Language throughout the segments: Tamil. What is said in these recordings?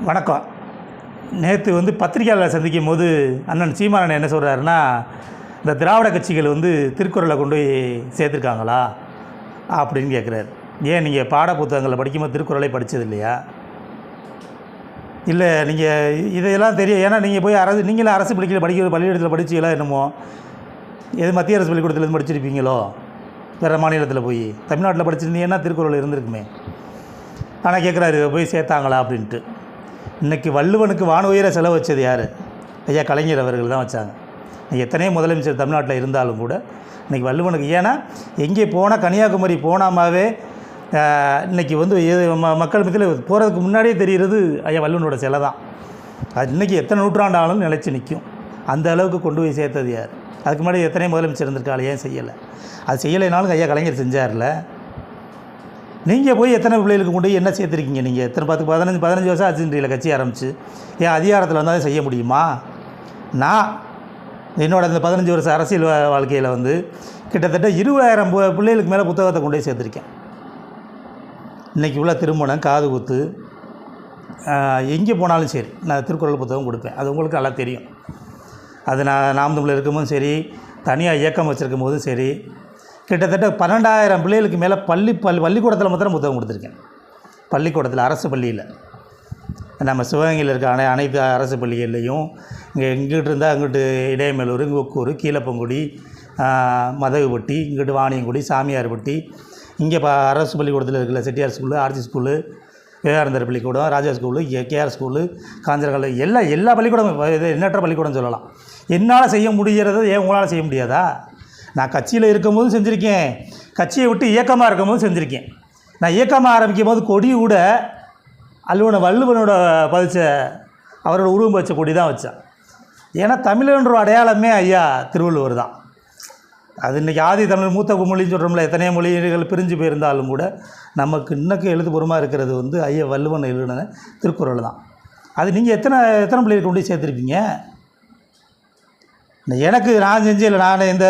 வணக்கம். நேற்று வந்து பத்திரிகையாளர் சந்திக்கும் போது அண்ணன் சீமானன் என்ன சொல்கிறாருன்னா இந்த திராவிட கட்சிகள் வந்து திருக்குறளை கொண்டு போய் சேர்த்துருக்காங்களா? அப்படின்னு கேட்குறாரு ஏன் நீங்கள் பாட புத்தகங்களை படிக்கும்போது திருக்குறளை படித்தது இல்லையா? இல்லை நீங்கள் இதையெல்லாம் தெரியும் ஏன்னா நீங்கள் போய் அரசு நீங்களும் அரசு பள்ளிக்கூட படிக்கிற பள்ளிக்கூடத்தில் படிச்சீங்களா என்னமோ எது மத்திய அரசு பள்ளிக்கூடத்தில் படிச்சிருப்பீங்களோ? வேறு மாநிலத்தில் போய். தமிழ்நாட்டில் படிச்சிருந்தீங்கன்னா திருக்குறள் இருந்திருக்குமே. ஆனால் கேட்குறாரு இதை போய் சேர்த்தாங்களா அப்படின்ட்டு. இன்றைக்கி வள்ளுவனுக்கு வான செலவு வச்சது யார்? ஐயா கலைஞர் அவர்கள் தான் வச்சாங்க. எத்தனையோ முதலமைச்சர் தமிழ்நாட்டில் இருந்தாலும் கூட இன்றைக்கி வள்ளுவனுக்கு ஏன்னா எங்கே போனால் கன்னியாகுமரி போனாமாவே இன்றைக்கி இன்னைக்கு வந்து மக்கள் மத்தியில் போகிறதுக்கு முன்னாடியே தெரிகிறது ஐயா வள்ளுவனோட சிலை தான். அது இன்றைக்கி எத்தனை நூற்றாண்டாலும் நிலச்சி நிற்கும் அந்த அளவுக்கு கொண்டு போய் சேர்த்தது யார்? அதுக்கு முன்னாடி எத்தனை முதலமைச்சர் இருந்திருக்காள் ஏன் செய்யலை? அது செய்யலைனாலும் ஐயா கலைஞர் செஞ்சார்ல. நீங்கள் போய் எத்தனை பிள்ளைகளுக்கு கொண்டு போய் என்ன சேர்த்துருக்கீங்க நீங்கள் எத்தனை பத்து பதினஞ்சு பதினஞ்சு வருஷம் ஆச்சுன்றீங்கள கட்சி ஆரம்பிச்சு. ஏன் அதிகாரத்தில் வந்தால் செய்ய முடியுமா? நான் என்னோட இந்த பதினஞ்சு வருஷம் அரசியல் வா- வாழ்க்கையில் வந்து கிட்டத்தட்ட இருபதாயிரம் பிள்ளைகளுக்கு மேலே புத்தகத்தை கொண்டு போய் சேர்த்துருக்கேன். இன்றைக்கி உள்ள திருமணம் காது குத்து எங்கே போனாலும் சரி நான் திருக்குறள் புத்தகம் கொடுப்பேன். அது உங்களுக்கு நல்லா தெரியும். அது நான் நாம் தமிழில் இருக்கும்போதும் சரி தனியாக இயக்கம் வச்சுருக்கும் போதும் சரி கிட்டத்தட்ட பன்னெண்டாயிரம் பிள்ளைகளுக்கு மேலே பள்ளி பள்ளி பள்ளிக்கூடத்தில் மாத்திரம் புத்தகம் கொடுத்துருக்கேன். பள்ளிக்கூடத்தில் அரசு பள்ளியில். நம்ம சிவகங்கையில் இருக்க அனை அனைத்து அரசு பள்ளிகள்லையும் இங்கே இங்கிட்டு இருந்தால் அங்கிட்டு இடையமேலூர் ஒக்கூர் கீழப்பங்குடி மதகுபட்டி இங்கிட்டு வாணியங்குடி சாமியார்பட்டி இங்கே இப்போ அரசு பள்ளிக்கூடத்தில் இருக்கிற Chettiar school R G school Vivekanandar பள்ளிக்கூடம் Raja school K R school காஞ்சரகால எல்லா எல்லா பள்ளிக்கூடமும் இது எண்ணற்ற பள்ளிக்கூடம் சொல்லலாம். என்னால் செய்ய முடிகிறத ஏன் உங்களால் செய்ய முடியாதா? நான் கட்சியில் இருக்கும்போது செஞ்சுருக்கேன். கட்சியை விட்டு இயக்கமாக இருக்கும்போது செஞ்சுருக்கேன். நான் இயக்கமாக ஆரம்பிக்கும் போது கொடி கூட அல்லுவன வள்ளுவனோட பதிச்ச அவரோட உருவம் வச்ச கொடி தான் வச்சேன். ஏன்னா தமிழன்ற அடையாளமே ஐயா திருவள்ளுவர் தான். அது இன்றைக்கி ஆதி தமிழ் மூத்த மொழின்னு சொல்கிறோம்ல எத்தனையோ மொழிகள் பிரிஞ்சு போயிருந்தாலும் கூட நமக்கு இன்னக்கு எழுதுபூர்வமாக இருக்கிறது வந்து ஐயா வள்ளுவன் எழுதின திருக்குறள் தான். அது நீங்கள் எத்தனை எத்தனை பிள்ளைகளுக்கு கொண்டு சேர்த்துருப்பீங்க எனக்கு நான் செஞ்சு இல்லை நான் எந்த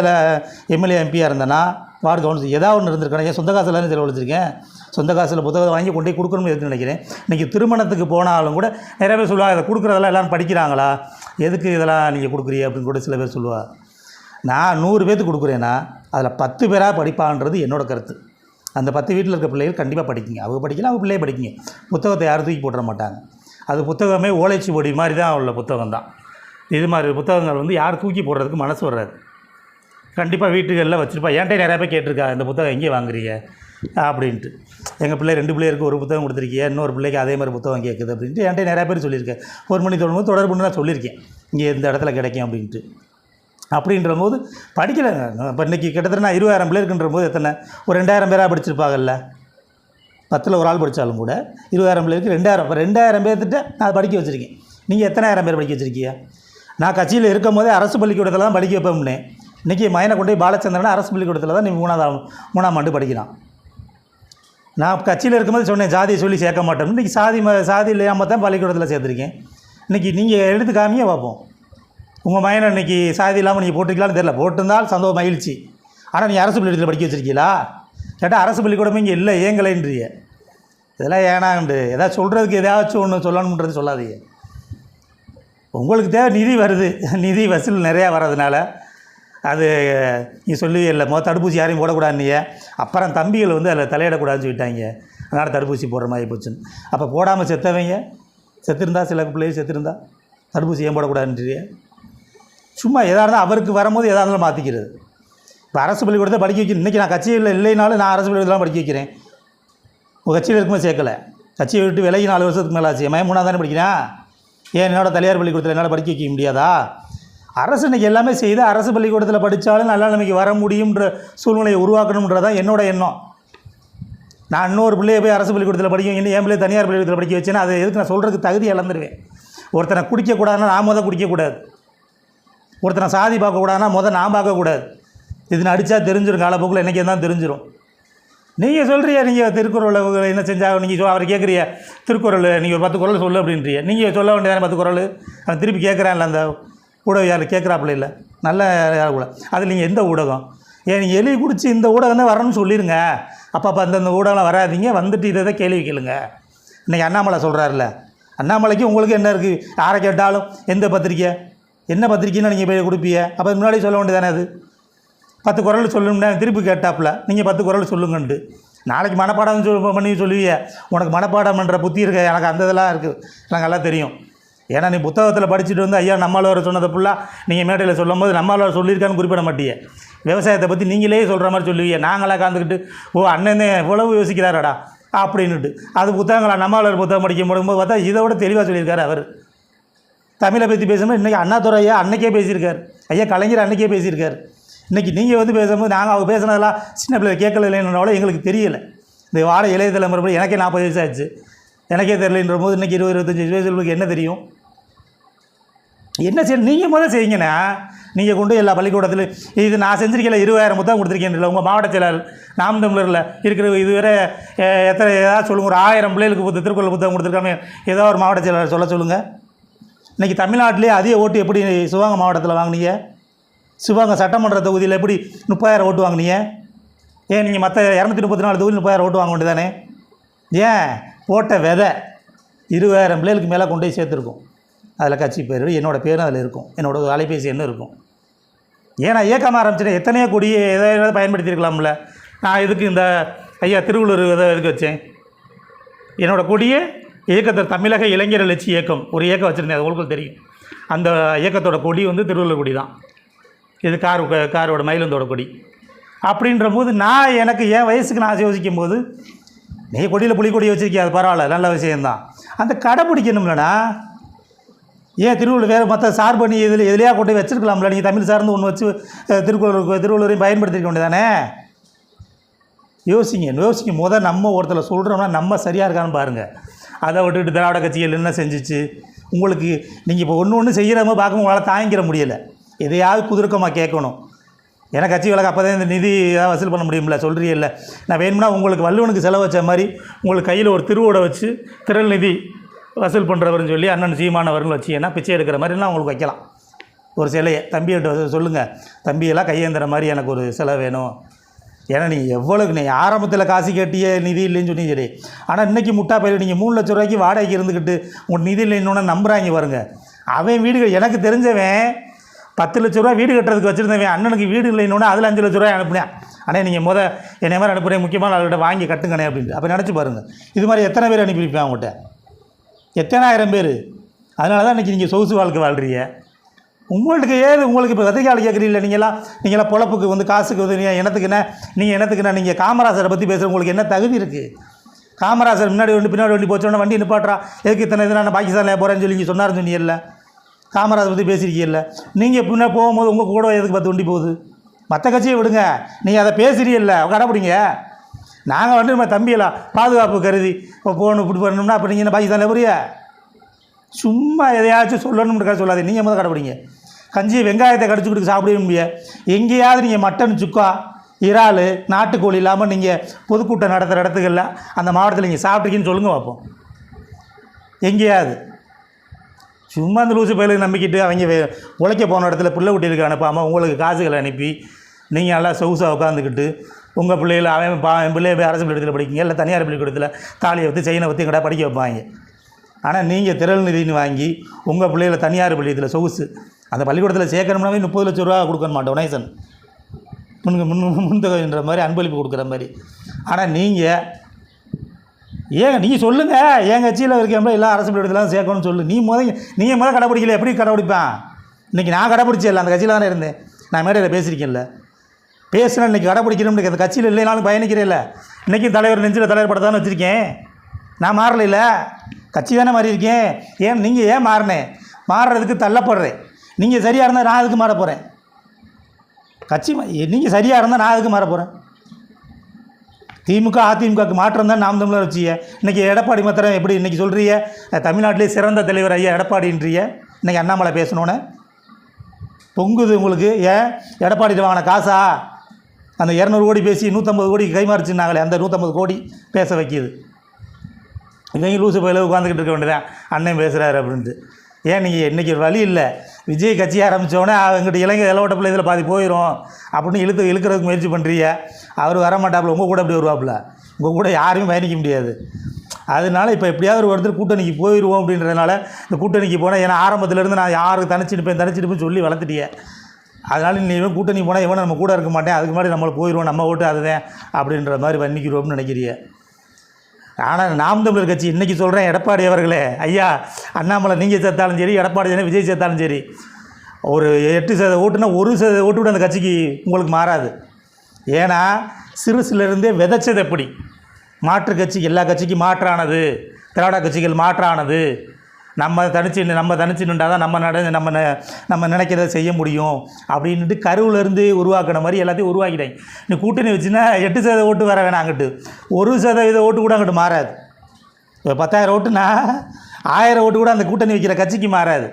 எம்எல்ஏ எம்பியாக இருந்தேன்னா வார்டு கவுன்சில் ஏதாவது ஒன்று இருந்திருக்கேன் என் சொந்த காசில் தானே செலவழிச்சிருக்கேன்? சொந்த காசில் புத்தகத்தை வாங்கி கொண்டு போய் கொடுக்கணும்னு எதுன்னு நினைக்கிறேன்? இன்றைக்கி திருமணத்துக்கு போனாலும் கூட நிறைய பேர் சொல்லுவாங்க இதை கொடுக்குறதெல்லாம் எல்லோரும் படிக்கிறாங்களா? எதுக்கு இதெல்லாம் நீங்கள் கொடுக்குறீ அப்படின்னு கூட சில பேர் சொல்லுவாள் நான் நூறு பேர்த்துக்கு கொடுக்குறேன்னா அதில் பத்து பேராக படிப்பான்றது என்னோடய கருத்து. அந்த பத்து வீட்டில் இருக்க பிள்ளைகள் கண்டிப்பாக படிக்குங்க. அவங்க படிக்கலாம் அவங்க பிள்ளைய படிக்குங்க. புத்தகத்தை யாரும் தூக்கி போட்டுற மாட்டாங்க. அது புத்தகமே ஓலைச்சுவடி மாதிரி தான் உள்ள புத்தகம் தான் இது மாதிரி புத்தகங்கள் வந்து யார் தூக்கி போடுறதுக்கு மனசு வராது கண்டிப்பாக வீட்டுகளில் வச்சுருப்பா. என்கிட்ட நிறையா பேர் கேட்டிருக்கா? இந்த புத்தகம் எங்கே வாங்குறீங்க? அப்படின்ட்டு. எங்கள் பிள்ளை ரெண்டு பிள்ளைகளுக்கு ஒரு புத்தகம் கொடுத்துருக்கீங்க இன்னொரு பிள்ளைக்கு அதே மாதிரி புத்தகம் கேட்குது அப்படின்ட்டு என்கிட்ட நிறையா பேர் சொல்லியிருக்கேன் ஒரு மணி தொடர்பு தொடர்புன்னு நான் சொல்லியிருக்கேன். இங்கே இந்த இடத்துல கிடைக்கும் அப்படின்ட்டு. அப்படின்ற போது படிக்கலைங்க. இப்போ இன்றைக்கி கிட்டத்தட்ட நான் இருபதாயிரம் பிள்ளைக்குன்ற போது எத்தனை? ஒரு ரெண்டாயிரம் பேராக படிச்சிருப்பாங்கல்ல. பத்தில் ஒரு ஆள் படித்தாலும் கூட இருபதாயிரம் பிள்ளைக்கு ரெண்டாயிரம் இப்போ ரெண்டாயிரம் பேர்த்திட்ட நான் படிக்க வச்சுருக்கேன். நீங்கள் எத்தனாயிரம் பேர் படிக்க வச்சுருக்கீங்க? நான் கட்சியில் இருக்கும் போதே அரசு பள்ளிக்கூடத்தில் தான் படிக்க வைப்போம்னே இன்றைக்கி மயனை கொண்டு போய் பாலச்சந்திரன் அரசு பள்ளிக்கூடத்தில் தான் நீ மூணாவது மூணாம் ஆண்டு படிக்கிறான். நான் கட்சியில் இருக்கும்போது சொன்னேன் ஜாதியை சொல்லி சேர்க்க மாட்டோம் இன்றைக்கி சாதி ம சாதி இல்லாமல் தான் பள்ளிக்கூடத்தில் சேர்த்துருக்கேன். இன்றைக்கி நீங்கள் எடுத்து காமியே பார்ப்போம். உங்கள் மயனை இன்னைக்கு சாதி இல்லாமல் நீங்கள் போட்டிருக்கலாம்னு தெரியல. போட்டிருந்தால் சந்தோஷம் மகிழ்ச்சி. ஆனால் நீ அரசு பள்ளிக்கூடத்தில் படிக்க வச்சிருக்கீங்களா? கேட்டால் அரசு பள்ளிக்கூடமே இங்கே இல்லை ஏங்கலைன்றிய இதெல்லாம் ஏனாண்டு ஏதாவது சொல்கிறதுக்கு ஏதாச்சும் ஒன்று சொல்லணுன்றது சொல்லாதீங்க. உங்களுக்கு தேவை நிதி வருது. நிதி வசூல் நிறையா வர்றதுனால அது நீ சொல்லி இல்லை மொதல் தடுப்பூசி யாரையும் போடக்கூடாதுன்னு அப்புறம் தம்பிகள் வந்து அதில் தலையிடக்கூடாதுன்னு சொல்லிட்டாங்க. அதனால் தடுப்பூசி போடுற மாதிரி போச்சுன்னு. அப்போ போடாமல் செத்தவங்க செத்துருந்தா சில பிள்ளைகள் செத்துருந்தா தடுப்பூசி ஏன் போடக்கூடாதுன்றிய சும்மா எதாக இருந்தால் அவருக்கு வரும்போது எதாக இருந்தாலும் மாற்றிக்கிறது இப்போ அரசு பள்ளிக்கூடத்தை படிக்க வைக்கணும் இன்றைக்கி நான் கட்சியில் இல்லைனாலும் நான் அரசு பள்ளிக்கூடத்தில் படிக்க வைக்கிறேன். உங்கள் கட்சியில் இருக்கும்போது சேர்க்கலை. கட்சியை விட்டு விலகி நாலு வருஷத்துக்கு மேலே ஆச்சு என் மூணாவது தானே படிக்கிறான்? ஏன் என்னோட தலையார் பள்ளிக்கூடத்தில் என்னால் படிக்க வைக்க முடியாதா? அரசு இன்றைக்கி எல்லாமே செய்து அரசு பள்ளிக்கூடத்தில் படித்தாலும் நல்லா நமக்கு வர முடியுன்ற சூழ்நிலையை உருவாக்கணுன்றது தான் என்னோட எண்ணம். நான் இன்னொரு பிள்ளையை போய் அரசு பள்ளிக்கூடத்தில் படிக்க வைக்கணும் என் பிள்ளை தனியார் பள்ளிக்கூடத்தில் படிக்க வச்சேன்னா அதை எதுக்கு நான் சொல்கிறதுக்கு தகுதி இழந்துருவேன். ஒருத்தனை குடிக்கக்கூடாதுன்னா நான் முதல் குடிக்கக்கூடாது ஒருத்தனை சாதி பார்க்கக்கூடாதுன்னா முதல் நான் பார்க்கக்கூடாது இதுன்னு அடித்தா தெரிஞ்சிடும் காலப்போக்கில் என்றைக்கு தான் தெரிஞ்சிடும் நீங்கள் சொல்கிறியா நீங்கள் திருக்குறள் என்ன செஞ்சால் நீங்கள் சொ அவர் கேட்குறிய திருக்குறள் நீங்கள் ஒரு பத்து குறள் சொல்லு அப்படின்றிய. நீங்கள் சொல்ல வேண்டியதானே பத்து குரல்? அவன் திருப்பி கேட்குறான்ல அந்த ஊடகம் யார் கேட்குறாப்புல இல்லை. நல்ல யார் கூட. அது நீங்கள் எந்த ஊடகம்? ஏன் நீங்கள் எழுதி குடிச்சு இந்த ஊடகம் தான் வரணும்னு சொல்லிடுங்க அப்போ அப்போ அந்தந்த ஊடகம் வராதீங்க. வந்துட்டு இதை தான் கேள்வி கேளுங்க. இன்றைக்கி அண்ணாமலை சொல்கிறாருல அண்ணாமலைக்கு உங்களுக்கு என்ன இருக்குது யாரை கேட்டாலும் எந்த பத்திரிக்கை? என்ன பத்திரிக்கைன்னு நீங்கள் போய் கொடுப்பீங்க? அப்போ முன்னாடி சொல்ல வேண்டியதானே அது? பத்து குரல் சொல்லணும்னா திருப்பி கேட்டாப்புல. நீங்கள் பத்து குரல் சொல்லுங்கன்ட்டு. நாளைக்கு மனப்பாடம் சொல் பண்ணி சொல்லுவீங்க உனக்கு மனப்பாடம் பண்ணுற புத்தி இருக்க எனக்கு அந்த இதெல்லாம் இருக்குது எனக்கு நல்லா தெரியும். ஏன்னா நீ புத்தகத்தில் படிச்சுட்டு வந்து ஐயா நம்மளால் சொன்னதை ஃபுல்லாக நீங்கள் மேடையில் சொல்லும் போது நம்மளால் சொல்லியிருக்கான்னு குறிப்பிட மாட்டீங்க விவசாயத்தை பற்றி நீங்களே சொல்கிற மாதிரி சொல்லுவீங்க நாங்களாக காந்துக்கிட்டு ஓ அண்ணனே இவ்வளவு யோசிக்கிறாரடா அப்படின்னுட்டு. அது புத்தகங்களா நம்மளால் புத்தகம் படிக்க முடியும்போது பார்த்தா இதை விட தெளிவாக சொல்லியிருக்காரு அவர். தமிழை பற்றி பேசும்போது இன்றைக்கி அண்ணாதுரை ஐயா அன்னைக்கே பேசியிருக்கார். ஐயா கலைஞர் அன்னைக்கே பேசியிருக்கார். இன்றைக்கி நீங்கள் வந்து பேசும்போது நாங்கள் அவங்க பேசுனதெல்லாம் சின்ன பிள்ளை கேட்கல இல்லைன்றனால எங்களுக்கு தெரியலை. இந்த வாழை இளைய தலைமுறை எனக்கே நாற்பது வயசு ஆச்சு. எனக்கே தெரியலன்ற போது இன்றைக்கி இருபது இருபத்தஞ்சி வயசுகளுக்கு என்ன தெரியும்? என்ன செய்ய நீங்கள் முதல்ல செய்யுங்கண்ணா. நீங்கள் கொண்டு எல்லா பள்ளிக்கூடத்தில் இது நான் செஞ்சிருக்கல இருபதாயிரம் புத்தகம் கொடுத்துருக்கேன் உங்கள் மாவட்ட செயலர் நாம் தமிழரில் இருக்கிற இதுவரை எத்தனை ஏதாவது சொல்லுங்கள் ஒரு ஆயிரம் பிள்ளைகளுக்கு புத்த திருக்குறள் புத்தகம் கொடுத்துருக்காமே ஏதோ ஒரு மாவட்ட செயலாளர் சொல்ல சொல்லுங்கள் இன்றைக்கி தமிழ்நாட்டிலே அதிக ஓட்டு எப்படி சிவகங்கை மாவட்டத்தில் வாங்குனீங்க? சிவகங்கை சட்டமன்ற தொகுதியில் எப்படி முப்பதாயிரம் ஓட்டு வாங்கினீங்க? ஏன் நீங்கள் மற்ற இரநூத்தி முப்பத்தி நாலு தொகுதியில் முப்பதாயிரம் ஓட்டு வாங்க வேண்டியதானே? ஏன் போட்ட விதை இருபதாயிரம் பிள்ளைகளுக்கு மேலே கொண்டு போய் சேர்த்துருக்கோம். அதில் கட்சி பேர் என்னோடய பேரும் அதில் இருக்கும். என்னோடய அலைபேசி எண்ணும் இருக்கும். ஏன்னா இயக்கமாக இயக்கம் எத்தனையோ கொடியை எதை எதாவது பயன்படுத்தியிருக்கலாம்ல. நான் எதுக்கு இந்த ஐயா திருவள்ளூர் எதை எதுக்கு வச்சேன்? என்னோடய கொடியே இயக்கத்தை தமிழக இளைஞர் எழுச்சி இயக்கம். ஒரு இயக்கம் வச்சுருந்தேன் அது உங்களுக்கு தெரியும். அந்த இயக்கத்தோட கொடி வந்து திருவள்ளூர் கொடி தான் இது கார் காரோட மயிலந்தோட கொடி. அப்படின்ற போது நான் எனக்கு என் வயசுக்கு நான் யோசிக்கும் போது நீ கொடியில் புலிக்கொடி வச்சுருக்கியா? அது பரவாயில்ல நல்ல விஷயந்தான் அந்த கடைப்பிடிக்கணும்லடா ஏன் திருவள்ளுவர் வேறு மற்ற சார் பண்ணி இதில் எதிலையாக கொண்டு போய் வச்சிருக்கலாம்ல? நீங்கள் தமிழ் சார்ந்து ஒன்று வச்சு அஹ், திருவள்ளுவரையும் பயன்படுத்திக்க வேண்டியதானே? யோசிங்க யோசிங்க. முத நம்ம ஒருத்தரை சொல்கிறோம்னா நம்ம சரியாக இருக்கான்னு பாருங்கள் அதை விட்டுட்டு திராவிட கட்சிகள் என்ன செஞ்சுச்சு? உங்களுக்கு நீங்கள் இப்போ ஒன்று ஒன்று செய்கிறவங்க பார்க்கும்போது உங்களால் தாங்கிக்கிற முடியலை. எதையாவது குதிர்க்கமாக கேட்கணும். எனக்கு கட்சி விலக்கு அப்போ தான் இந்த நிதி ஏதாவது வசூல் பண்ண முடியும்ல சொல்கிறீல்ல நான் வேணும்னா உங்களுக்கு வள்ளுவனுக்கு செலவு வச்ச மாதிரி உங்களுக்கு கையில் ஒரு திருவோடை வச்சு திரள் நிதி வசூல் பண்ணுறவர்னு சொல்லி அண்ணன் சீமானவர்கள் வச்சீங்கன்னா பிச்சை எடுக்கிற மாதிரிலாம் உங்களுக்கு வைக்கலாம். ஒரு சிலையை தம்பிகிட்ட சொல்லுங்கள் தம்பியெல்லாம் கையேந்துற மாதிரி எனக்கு ஒரு சிலை வேணும். ஏன்னா நீ எவ்வளோக்கு நீ ஆரம்பத்தில் காசு கட்டிய நிதி இல்லைன்னு சொன்னீங்க சரி. ஆனால் இன்றைக்கி முட்டா பயிர் நீங்கள் மூணு லட்ச ரூபாய்க்கு வாடகைக்கு இருந்துக்கிட்டு உங்கள் நிதி இல்லைன்னு நம்புறாங்க பாருங்க. அவன் வீடுகள் எனக்கு தெரிஞ்சவன் பத்து லட்ச ரூபா வீடு கட்டுறதுக்கு வச்சுருந்தவன் அண்ணனுக்கு வீடு இல்லைன்னு அதில் அஞ்சு லட்ச ரூபாய் அனுப்புனேன். ஆனால் நீங்கள் முத என்னை மாதிரி அனுப்புகிறேன் முக்கியமான அவர்கிட்ட வாங்கி கட்டுங்கண்ணே அப்படின்ட்டு. அப்போ நினச்சி பாருங்கள் இது மாதிரி எத்தனை பேர் அனுப்பியிருப்பேன் அவங்ககிட்ட? எத்தனாயிரம் பேர்? அதனால தான் இன்றைக்கி நீங்கள் சொகுசு வாழ்க்கை வாழ்கிறீங்க உங்களுக்கு ஏது உங்களுக்கு இப்போ விதைக்கால கேட்குறீங்கள நீங்களாம் நீங்களாம் பொழப்புக்கு வந்து காசுக்கு வந்து நீங்கள் இனத்துக்கு நீங்கள் இனத்துக்கு நீங்கள் காமராசரை பற்றி பேசுகிற உங்களுக்கு என்ன தகுதி இருக்குது காமராசர் முன்னாடி வண்டி பின்னாடி வண்டி போச்சோன்னா வண்டி நிப்பாட்டுறா எதுக்கு இத்தனை இது நான் பாகிஸ்தானில் போகிறேன்னு சொல்லி நீங்கள் சொன்னாருன்னு சொன்னீங்கல்ல. காமராஜர் பற்றி பேசியிருக்கீல்ல நீங்கள் பின்னா போகும்போது உங்கள் கூட எதுக்கு பத்து வண்டி போகுது? மற்ற கட்சியை விடுங்க. நீங்கள் அதை பேசுகிறீல்ல கடைப்பிடிங்க நாங்கள் வந்து நம்ம தம்பியெல்லாம் பாதுகாப்பு கருதி இப்போ போகணும் இப்படி பண்ணணும்னா அப்போ நீங்கள் என்ன பாகிஸ்தானில் புரிய சும்மா எதையாச்சும் சொல்லணும்னு சொல்லாது நீங்கள் முதல் கடைப்பிடிங்க கஞ்சி வெங்காயத்தை கடிச்சுக்கிட்டு சாப்பிடவே முடியாது எங்கேயாவது நீங்கள் மட்டன் சுக்கா இறால் நாட்டுக்கோழி இல்லாமல் நீங்கள் பொதுக்கூட்டம் நடத்துகிற இடத்துக்கெல்லாம் அந்த மாவட்டத்தில் நீங்கள் சாப்பிட்ருக்கீங்கன்னு சொல்லுங்கள் பார்ப்போம் எங்கேயாவது. சும்மா அந்த லூசு பயிலுக்கு நம்பிக்கிட்டு அவங்க உழைக்க போன இடத்துல பிள்ளை குட்டிகளுக்கு அனுப்பாமல் உங்களுக்கு காசுகளை அனுப்பி நீங்கள் நல்லா சொகுசாக உட்காந்துக்கிட்டு உங்கள் பிள்ளைகளை அவன் பா என் பிள்ளைய போய் அரசு பள்ளிக்கூடத்தில் படிக்கிங்க இல்லை தனியார் பள்ளிக்கூடத்தில் தாலியை வச்சு செயினை வச்சு எங்கடா படிக்க வைப்பாங்க. ஆனால் நீங்கள் திரள் நிதின்னு வாங்கி உங்கள் பிள்ளைகளை தனியார் பள்ளியத்தில் சொகுசு அந்த பள்ளிக்கூடத்தில் சேர்க்கணும்னாவே முப்பது லட்ச ரூபா கொடுக்கணுமா டொனேஷன் முன்கு முன் முன்தொகைன்ற மாதிரி அன்பளிப்பு கொடுக்குற மாதிரி. ஆனால் நீங்கள் ஏங்க நீங்கள் சொல்லுங்கள் என் கட்சியில் இருக்கேன் எல்லா அரசு பள்ளிக்கூடத்தில் சேர்க்கணும்னு சொல்லு. நீ முத நீங்கள் முதல் கடைப்பிடிக்கல எப்படி கடைப்பிடிப்பேன்? இன்றைக்கி நான் கடைப்பிடிச்சல அந்த கட்சியில் தானே இருந்தேன். நான் மேடையில் பேசியிருக்கேன்ல. பேசுனா இன்றைக்கி கடைப்பிடிக்கணும்னு அந்த கட்சியில் இல்லைனாலும் பயணிக்கிறேன்ல இன்றைக்கும் தலைவர் நெஞ்சில் தலைவர் படம் தானே வச்சுருக்கேன். நான் மாறலைல கட்சி தானே மாறியிருக்கேன் ஏன் நீங்கள் ஏன் மாறினேன் மாறுறதுக்கு தள்ளப்படுறேன். நீங்கள் சரியாக இருந்தால் நான் அதுக்கு மாற போகிறேன் கட்சி நீங்கள் சரியாக இருந்தால் நான் அதுக்கு மாற போகிறேன் திமுக அதிமுகவுக்கு மாற்றம் தான் நாம் தமிழர் வச்சிய இன்றைக்கி எடப்பாடி மாத்திரம் எப்படி இன்றைக்கி சொல்கிறிய தமிழ்நாட்டிலே சிறந்த தலைவர் ஐயா எடப்பாடின்றிய இன்றைக்கி அண்ணாமலை பேசணுன்னு பொங்குது உங்களுக்கு. ஏன்? எடப்பாடி வாங்கின காசா? அந்த இரநூறு கோடி பேசி நூற்றம்பது கோடி கைமாறிச்சுனாங்களே அந்த நூற்றம்பது கோடி பேச வைக்கிது. இவங்க லூசு பயில உட்காந்துக்கிட்டு இருக்க வேண்டியதான் அண்ணன் பேசுகிறாரு அப்படின்ட்டு. ஏன் நீங்கள் இன்றைக்கி வழி இல்லை? விஜய் கட்சி ஆரம்பித்தோடனே அவங்ககிட்ட இளைஞர் இலவட்ட பிள்ளை இதில் பாதி போயிடும் அப்படின்னு இழுத்து இழுக்கிறதுக்கு முயற்சி பண்ணுறீங்க அவர் வர மாட்டாப்புல உங்கள் கூட அப்படி வருவாப்புல? உங்கள் கூட யாரையும் பயணிக்க முடியாது. அதனால இப்போ எப்படியாவது ஒரு ஒருத்தர் கூட்டணிக்கு போயிடுவோம் அப்படின்றதுனால இந்த கூட்டணிக்கு போனால் ஏன்னா ஆரம்பத்துலேருந்து நான் யாருக்கு தனிச்சிருப்பேன் தனிச்சிருப்பேன் சொல்லி வளர்த்துட்டியே அதனால் நீ இவன் கூட்டணி போனால் இவனை நம்ம கூட இருக்க மாட்டேன். அதுக்கு முன்னாடி நம்மளை போயிடுவோம் நம்ம ஓட்டு அதுதான் அப்படின்ற மாதிரி வன்னிக்கிறோம்னு நினைக்கிறியே ஆனால் நாம் தமிழர் கட்சி இன்றைக்கி சொல்கிறேன் எடப்பாடி அவர்களே ஐயா அண்ணாமலை நீங்கள் சேர்த்தாலும் சரி எடப்பாடி தானே விஜய் சேர்த்தாலும் சரி ஒரு எட்டு சதவீத ஓட்டுனா ஒரு சதவீத ஓட்டு கூட அந்த கட்சிக்கு உங்களுக்கு மாறாது. ஏன்னா சிறுசுலேருந்தே விதைச்சது எப்படி? மாற்று கட்சி எல்லா கட்சிக்கும் மாற்றானது. திராவிட கட்சிகள் மாற்றானது. நம்ம தனிச்சு நம்ம தனிச்சு நின்றா தான் நம்ம நட நம்ம நம்ம நினைக்கிறத செய்ய முடியும் அப்படின்ட்டு கருவிலேருந்து உருவாக்கின மாதிரி எல்லாத்தையும் உருவாக்கிட்டாங்க. நீ கூட்டணி வச்சுன்னா எட்டு சதவீத ஓட்டு வர வேணாம் அங்கிட்டு. ஒரு சதவீத ஓட்டு கூட அங்கிட்டு மாறாது. இப்போ பத்தாயிரம் ஓட்டுனா ஆயிரம் ஓட்டு கூட அந்த கூட்டணி வைக்கிற கட்சிக்கு மாறாது.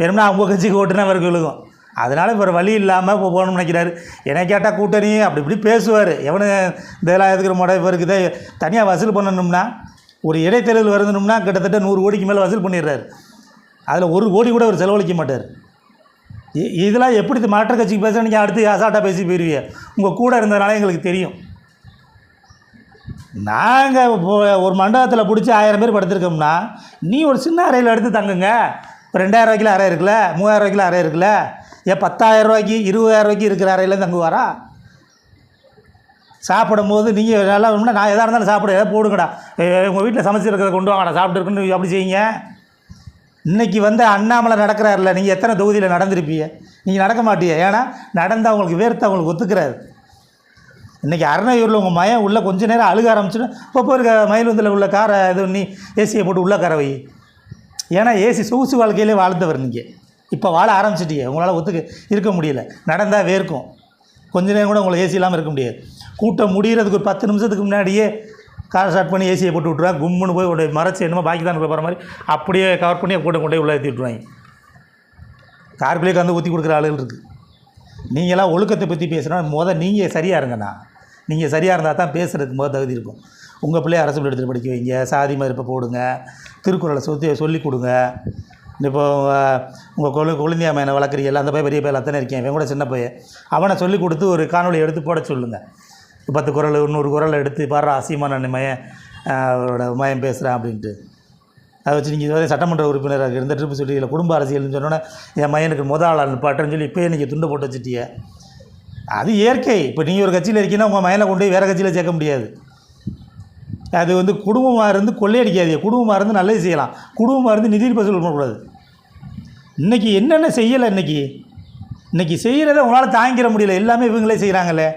வெறும்னா அவங்க கட்சிக்கு ஓட்டுனா அவருக்கு விழுகும். அதனால் இப்போ வழி இல்லாமல் இப்போ போகணும்னு நினைக்கிறாரு. என்னை கேட்டால் கூட்டணி அப்படி இப்படி பேசுவார். எவனு இதெல்லாம் எதுக்கிற முறை இப்போ இருக்குது தனியாக வசூல் பண்ணணும்னா ஒரு இடைத்தேர்தல் வருதுனோம்னா கிட்டத்தட்ட நூறு கோடிக்கு மேலே வசூல் பண்ணிடுறாரு. அதில் ஒரு கோடி கூட அவர் செலவழிக்க மாட்டார். இதெல்லாம் எப்படி மாற்று கட்சிக்கு பேச நீங்கள் அடுத்து அசால்ட்டாக பேசி போயிருவீங்க. உங்கள் கூட இருந்ததுனால எங்களுக்கு தெரியும். நாங்கள் ஒரு மண்டபத்தில் பிடிச்சி ஆயிரம் பேர் படுத்திருக்கோம்னா நீ ஒரு சின்ன அறையில் எடுத்து தங்குங்க. இப்போ ரெண்டாயிரம் ரூபாய்க்கில் அறை இருக்குல்ல மூவாயிரம் ரூபாய்க்குல அறை இருக்குல்ல. ஏன் பத்தாயிரம் ரூபாய்க்கு இருபதாயிரம் ரூபாய்க்கு இருக்கிற அறையில் தங்குவாரா? சாப்பிடும்போது நீங்கள் நல்லா வேணும்னா நான் எதாக இருந்தாலும் சாப்பிட எதாவது போடுங்கடா. உங்கள் வீட்டில் சமைச்சிருக்கிறத கொண்டு வாங்கடா சாப்பிட்டுருக்குன்னு அப்படி செய்யுங்க. இன்னைக்கு வந்து அண்ணாமலை நடக்கிறாருல நீங்கள் எத்தனை தொகுதியில் நடந்திருப்பீங்க? நீங்கள் நடக்க மாட்டீங்க ஏன்னா நடந்தால் உங்களுக்கு வேர்த்து அவங்களுக்கு ஒத்துக்கிறாரு. இன்றைக்கி அருணையூரில் உங்கள் மயம் உள்ளே கொஞ்ச நேரம் அழுக ஆரம்பிச்சுன்னு இப்போ போயிருக்க மயிலுந்தில் உள்ள காரை இது நீ ஏசியை போட்டு உள்ளே கரை வை. ஏன்னா ஏசி சொகுசு வாழ்க்கையிலே வாழ்ந்தவர் நீங்கள் இப்போ வாழ ஆரம்பிச்சிட்டீங்க உங்களால் ஒத்துக்க இருக்க முடியல. நடந்தால் வேர்க்கும். கொஞ்ச நேரம் கூட உங்களை ஏசி இல்லாமல் இருக்க முடியாது. கூட்டம் முடிகிறதுக்கு ஒரு பத்து நிமிஷத்துக்கு முன்னாடியே கார் ஸ்டார்ட் பண்ணி ஏசியை போட்டு விட்ருவாங்க கும்முன்னு போய் உடைய மறைச்சி என்னமோ பாக்கி தான் போகிற மாதிரி அப்படியே கவர் பண்ணி கூட்டம் கொண்டு போய் உள்ளே ஏற்றி விட்ருவாங்க கார்குள்ளே கந்து ஊற்றி கொடுக்குற ஆளுகள் இருக்குது நீங்களாம் ஒழுக்கத்தை பற்றி பேசுனா மொதல் நீங்கள் சரியாக இருங்கண்ணா. நீங்கள் சரியாக இருந்தால் தான் பேசுகிறதுக்கு முதல் தகுதி இருக்கும். உங்கள் பிள்ளைய அரசு எடுத்துகிட்டு படிக்க வைங்க. சாதி மறுப்பை போடுங்க. திருக்குறளை சொல்லி சொல்லி கொடுங்க. இப்போ உங்கள் கொழு குழந்தையா மேனை வளர்க்குறீங்கல்ல அந்த பையன் பெரிய பையன் அத்தனை இருக்கேன். இவன் கூட சின்ன பையன். அவனை சொல்லி கொடுத்து ஒரு காணொலி எடுத்து போட சொல்லுங்கள் பத்து குரல் நூறு குரல் எடுத்து பாடுற அசீமான மயன் அவரோட மயம் பேசுகிறேன் அப்படின்ட்டு. அதை வச்சு நீங்கள் இதுவரை சட்டமன்ற உறுப்பினராக இருந்த ட்ரிப்பு சொல்லி இல்லை குடும்ப அரசியல்னு சொன்னோன்னே என் மயனுக்கு முத ஆள் நிப்பாட்டுன்னு சொல்லி இப்போயே நீங்கள் துண்டு போட்டு வச்சுட்டிய. அது இயற்கை. இப்போ நீங்கள் ஒரு கட்சியில் இருக்கீங்கன்னா உங்கள் மயனை கொண்டு போய் வேறு கட்சியில் சேர்க்க முடியாது. அது வந்து குடும்பமாக இருந்து கொள்ளையடிக்காது குடும்பமாக இருந்து நல்லது செய்யலாம். குடும்பமாக இருந்து நிதி வசூல் பண்ணக்கூடாது. இன்றைக்கி என்னென்ன செய்யலை இன்றைக்கி இன்றைக்கி செய்கிறத உங்களால் தாங்கிக்கிற முடியல. எல்லாமே இவங்களே செய்கிறாங்களே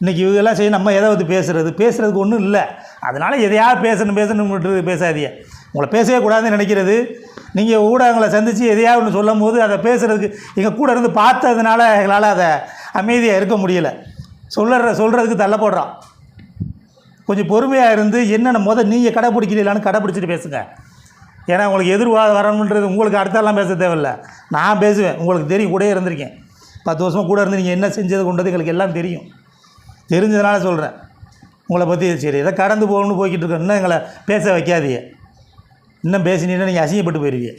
இன்றைக்கி இவங்கெல்லாம் செய்ய நம்ம எதை வந்து பேசுகிறது பேசுகிறதுக்கு ஒன்றும் இல்லை. அதனால் எதையாவது பேசணும் பேசணும் பேசாதிய பேசாதீங்க. உங்களை பேசவே கூடாதுன்னு நினைக்கிறது. நீங்கள் ஊடகங்களை சந்தித்து எதையாவது ஒன்று சொல்லும் போது அதை பேசுகிறதுக்கு எங்கள் கூட இருந்து பார்த்ததுனால எங்களால் அதை அமைதியாக இருக்க முடியலை. சொல்லுற சொல்கிறதுக்கு தள்ளப்படுறோம் கொஞ்சம் பொறுமையாக இருந்து என்னென்ன முத நீங்கள் கடைப்பிடிக்கிறீங்களான்னு கடைப்பிடிச்சிட்டு பேசுங்கள் ஏன்னா உங்களுக்கு எதிர்வாதம் வரணுன்றது உங்களுக்கு அடுத்தெல்லாம் பேச தேவையில்ல. நான் பேசுவேன். உங்களுக்கு தெரியும். கூடயே இருந்திருக்கேன். பத்து வருஷமாக கூட இருந்து நீங்கள் என்ன செஞ்சது கொண்டது எங்களுக்கு எல்லாம் தெரியும். தெரிஞ்சதுனால சொல்கிறேன் உங்களை பற்றி சரி எதை கடந்து போகணும்னு போய்கிட்டு இருக்கோம். இன்னும் எங்களை பேச வைக்காதீங்க. இன்னும் பேசினீங்கன்னா நீங்கள் அசிங்கப்பட்டு போயிடுவீங்க